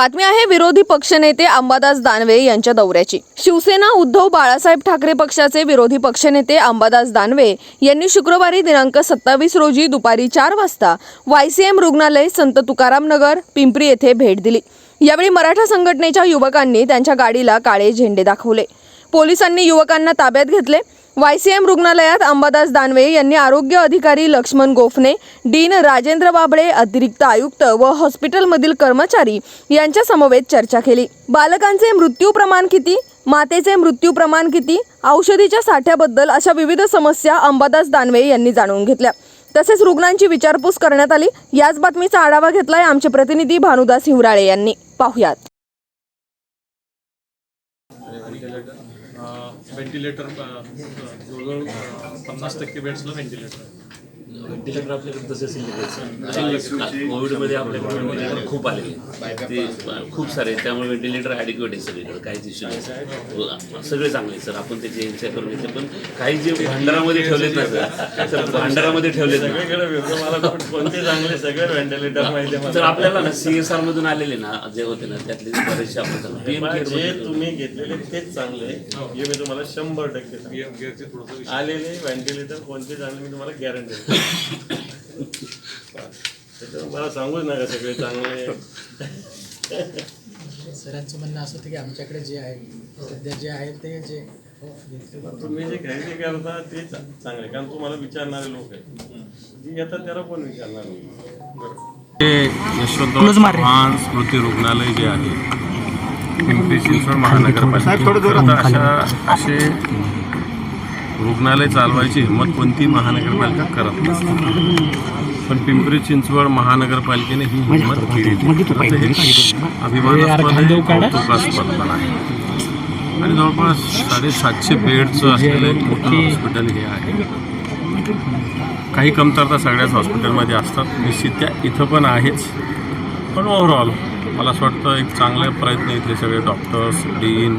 बातमी आहे विरोधी पक्षनेते अंबादास दानवे यांच्या दौऱ्याची. शिवसेना उद्धव बाळासाहेब ठाकरे पक्षाचे विरोधी पक्षनेते अंबादास दानवे यांनी शुक्रवारी दिनांक सत्तावीस रोजी दुपारी चार वाजता वायसीएम रुग्णालय संत तुकाराम नगर पिंपरी येथे भेट दिली. यावेळी मराठा संघटनेच्या युवकांनी त्यांच्या गाडीला काळे झेंडे दाखवले. पोलिसांनी युवकांना ताब्यात घेतले. वायसीएम रुग्णालयात अंबादास दानवे यांनी आरोग्य अधिकारी लक्ष्मण गोफणे डीन राजेंद्र बाबळे अतिरिक्त आयुक्त व हॉस्पिटलमधील कर्मचारी यांच्या समवेत चर्चा केली. बालकांचे मृत्यू प्रमाण किती? मातेचे मृत्यू प्रमाण किती? औषधीच्या साठ्याबद्दल अशा विविध समस्या अंबादास दानवे यांनी जाणून घेतल्या. तसेच रुग्णांची विचारपूस करण्यात आली. याच बातमीचा आढावा घेतलाय आमचे प्रतिनिधी भानुदास हिवराळे यांनी. पाहुयात. व्हेंटिलेटर uh, uh, जवळजवळ uh, पन्नास टक्के बेड्सला व्हेंटिलेटर व्हेंटिलेटर आपल्याकडे तसे कोविडमध्ये आपल्याकडे व्हेंटिलेटर खूप आलेले ते खूप सारे. त्यामुळे व्हेंटिलेटर ॲडिक्युएट आहे सगळीकडे काहीच इश्यू नाही. सगळे चांगले सर. आपण त्याचे इन्चाय करून घेतले पण काही जे भांडारामध्ये ठेवलेत ना सर भांडारामध्ये ठेवलेत ना. सगळीकडे वेगळं मला पण कोणते चांगले सगळे व्हेंटिलेटर माहिती आहे तर. आपल्याला ना सी एस आर मधून आलेले ना जे होते ना त्यातले बरेचसे आपण जे तुम्ही घेतलेले तेच चांगले हे. मी तुम्हाला शंभर टक्के आलेले व्हेंटिलेटर कोणते चांगले मी तुम्हाला गॅरंटी मला सांगूच नका सगळे चांगले सरांचं म्हणणं असं होतं की आमच्याकडे जे आहे सध्या जे आहे ते जे तुम्ही जे खरेदी करता ते चांगले कारण तुम्हाला विचारणारे लोक आहेत. जी येतात त्याला कोण विचारणार यशवंतराव चव्हाण स्मृती रुग्णालय जे आहे पिंपरी चिंचवड महानगरपालिका अशा असे रुग्णालय चालवायची हिंमत कोणती महानगरपालिका करत नसते पण पिंपरी चिंचवड महानगरपालिकेने ही हिंमत केली. हे अभिमानास्पद कौतुकास्पद पण आहे. आणि जवळपास साडेसातशे बेडचं असलेलं एक मोठं हॉस्पिटल हे आहे. काही कमतरता सगळ्याच हॉस्पिटलमध्ये असतात. निश्चित त्या इथं पण आहेच. पण ओव्हरऑल मला असं वाटतं एक चांगले प्रयत्न इथले सगळे डॉक्टर्स डीन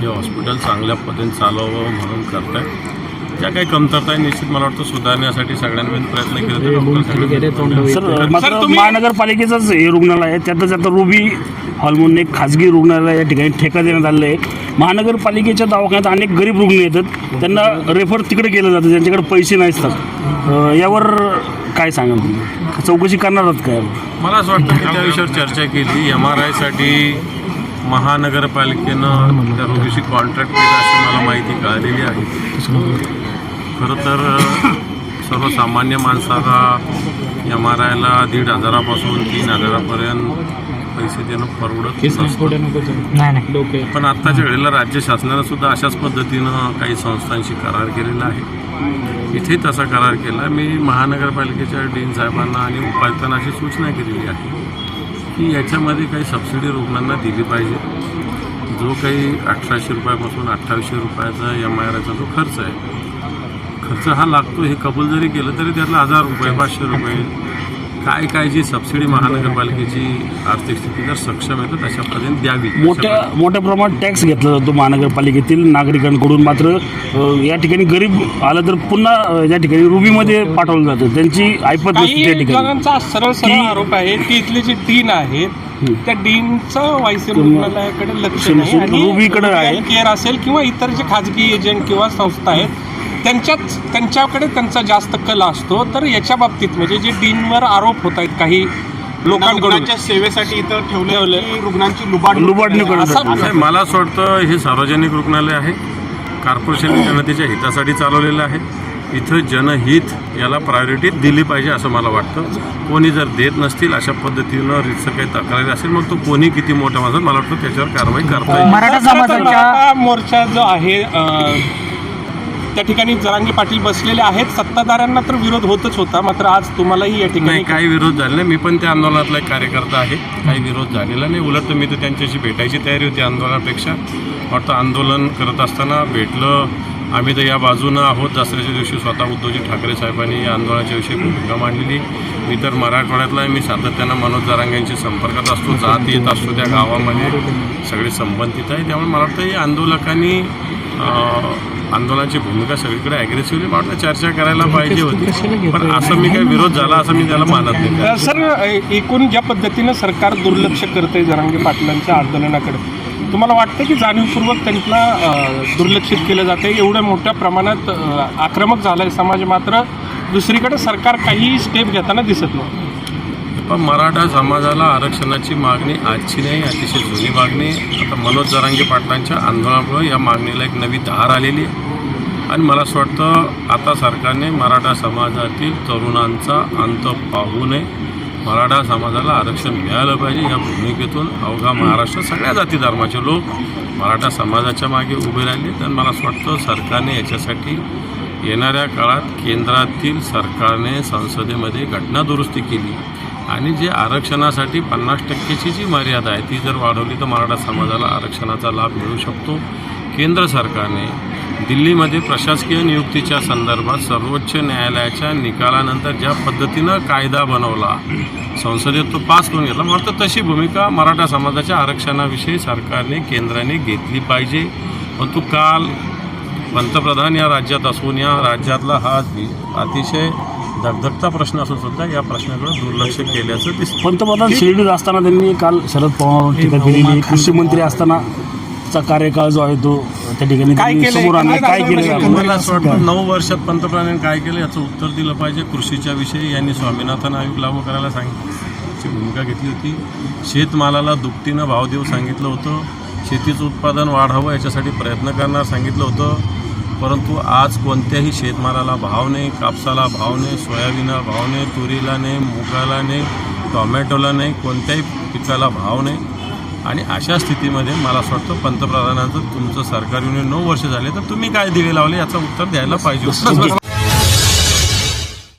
हे हॉस्पिटल चांगल्या पद्धतीने चालवावं म्हणून करत आहेत ज्या काही कमतरता आहे निश्चित मला वाटतं सुधारण्यासाठी सगळ्यांनी प्रयत्न केले सर महानगरपालिकेचंच हे रुग्णालय आहे. त्यातच आता रुबी हॉल म्हणून एक खाजगी रुग्णालय या ठिकाणी ठेका देण्यात आलेलं आहे. महानगरपालिकेच्या दवाखान्यात अनेक गरीब रुग्ण येतात. त्यांना रेफर तिकडे केलं जातं. ज्यांच्याकडे पैसे नसतात. अं, यावर काय सांगाल तुम्ही? चौकशी करणार आहात काय मला असं वाटतं की त्या विषयावर चर्चा केली. एम आर आयसाठी महानगरपालिकेनं त्या रोगीशी कॉन्ट्रॅक्ट केलं असं मला माहिती कळलेली आहे. खरं तर सर्वसामान्य माणसाला एम आर आयला दीड हजारापासून तीन हजारापर्यंत पैसे देणं परवडत. पण आत्ताच्या वेळेला राज्य शासनानं सुद्धा अशाच पद्धतीनं काही संस्थांशी करार केलेला आहे. इथे तसा करार केला. मी महानगरपालिकेच्या डीन साहेबांना आणि उपायुक्तांना अशी सूचना केलेली आहे. की याच्यामध्ये काही सबसिडी रुग्णांना दिली पाहिजे. जो काही अठराशे रुपयापासून अठ्ठावीसशे रुपयाचा एम आय आरचा जो खर्च आहे खर्च हा लागतो हे कबूल जरी केलं तरी त्यातला हजार रुपये पाचशे रुपये काय काय जी सबसिडी महानगरपालिकेची आर्थिक स्थिती जर सक्षम आहे तर पद्धतीने द्यावी. मोठ्या मोठ्या प्रमाणात टॅक्स घेतला जातो महानगरपालिकेतील नागरिकांकडून. मात्र अं, या ठिकाणी गरीब आलं तर पुन्हा अं, या ठिकाणी रुबीमध्ये पाठवलं जातं. त्यांची ऐपत नसते त्या काही ठिकाणी. जणांचा सरळ सरळ आरोप आहे की इथले जे डीन आहेत त्या डीनचं तुम्ही- रुग्णालयाकडे लक्ष नाही आणि रुबीकडे आहे. केअर असेल किंवा इतर जे खाजगी एजंट किंवा संस्था आहेत त्यांच्याच त्यांच्याकडे त्यांचा जास्त कल असतो तर याच्या बाबतीत म्हणजे जे डीनवर आरोप होत आहेत काही लोकांकडून. सेवेसाठी इथं ठेवले रुग्णांची लुबाड लुबाडणी असा- मला असं वाटतं हे सार्वजनिक रुग्णालय आहे. कॉर्पोरेशन जनतेच्या हितासाठी चालवलेलं आहे. इथं जनहित याला प्रायोरिटी दिली पाहिजे असं मला वाटतं. कोणी जर देत नसतील अशा पद्धतीनं रितसर काही तक्रारी असेल मग तो कोणी किती मोठा माणूस मला वाटतं त्याच्यावर कारवाई करता येईल. मराठा मराठा मोर्चा जो आहे त्या ठिकाणी जरांगे पाटील बसलेले आहेत. सत्ताधाऱ्यांना तर विरोध होतच होता मात्र आज तुम्हालाही या ठिकाणी नाही काही विरोध झाले नाही. मी पण त्या आंदोलनातला एक कार्यकर्ता आहे. काही विरोध झालेला नाही. उलट तर मी तर त्यांच्याशी भेटायची तयारी होती आंदोलनापेक्षा. वाटतं आंदोलन करत असताना भेटलं. आम्ही तर या बाजूनं आहोत. दसऱ्याच्या दिवशी स्वतः उद्धवजी ठाकरे साहेबांनी या आंदोलनाच्या विषयी भूमिका मांडलेली. मी तर मराठवाड्यातला मी सातत्यानं मनोज जरांग्यांशी संपर्कात असतो. जात येत असतो त्या गावामध्ये. सगळे संबंधित आहे. त्यामुळे मला वाटतं या आंदोलकांनी आंदोलनाची भूमिका सगळीकडे ॲग्रेसिव्हली वाटलं चर्चा करायला पाहिजे होती. पण असं मी काही विरोध झाला असं मी त्याला मानत नाही. सर एकूण ज्या पद्धतीनं सरकार दुर्लक्ष करते जरांगे पाटलांच्या आंदोलनाकडे तुम्हाला वाटतं की जाणीवपूर्वक त्यांना दुर्लक्षित केलं जाते एवढ्या मोठ्या प्रमाणात आक्रमक झालाय समाज मात्र दुसरीकडे सरकार काही स्टेप घेताना दिसत नाही. पण मराठा समाजाला आरक्षणाची मागणी आजची नाही अतिशय जुनी मागणी आता मनोज जरांगे पाटलांच्या आंदोलनामुळे या मागणीला एक नवी धार आलेली आहे. आणि मला असं वाटतं आता सरकारने मराठा समाजातील तरुणांचा अंत पाहू नये. मराठा समाजाला आरक्षण मिळालं पाहिजे या भूमिकेतून. अवघा महाराष्ट्र सगळ्या जाती धर्माचे लोक मराठा समाजाच्या मागे उभे राहिले. तर मला असं वाटतं सरकारने याच्यासाठी येणाऱ्या काळात केंद्रातील सरकारने संसदेमध्ये घटना दुरुस्ती केली. आणि जे आरक्षणासाठी पन्नास टक्केची जी मर्यादा आहे ती जर वाढवली तर मराठा समाजाला आरक्षणाचा लाभ मिळू शकतो. केंद्र सरकारने दिल्लीमध्ये प्रशासकीय नियुक्तीच्या संदर्भात सर्वोच्च न्यायालयाच्या निकालानंतर ज्या पद्धतीनं कायदा बनवला संसदेत तो पास करून घेतला. मात्र तशी भूमिका मराठा समाजाच्या आरक्षणाविषयी सरकारने केंद्राने घेतली पाहिजे. परंतु काल पंतप्रधान या राज्यात असून या राज्यातला हा अतिशय धगधगता प्रश्न असून सुद्धा या प्रश्नाकडे दुर्लक्ष केल्याचं दिसतं पंतप्रधान शिर्डीत असताना त्यांनी काल शरद पवारांवर टीका केलेली कृषी मंत्री असताना चा कार्यकाळ जो आहे तो त्या ठिकाणी त्यांनी? समोर आणला. काय केलं मला असं वाटतं नऊ वर्षात पंतप्रधानांनी काय केलं याचं उत्तर दिलं पाहिजे. कृषीच्या विषयी यांनी स्वामीनाथन आयोग लागू करायला सांगितली भूमिका घेतली होती. शेतमालाला दुपटीनं भाव देऊ सांगितलं होतं. शेतीचं उत्पादन वाढावं याच्यासाठी प्रयत्न करणार सांगितलं होतं. परंतु आज कोणत्याही शेतमालाला भाव नाही कापसाला भाव नाही सोयाबीनला भाव नाही तुरीला नाही मुगाला नाही टॉमॅटोला नाही कोणत्याही पिकाला भाव नाही. आणि अशा स्थितीमध्ये मला असं वाटतं पंतप्रधानांचं तुमचं सरकार येऊन नऊ वर्ष झाले तर तुम्ही काय दिवे लावले याचं उत्तर द्यायला पाहिजे.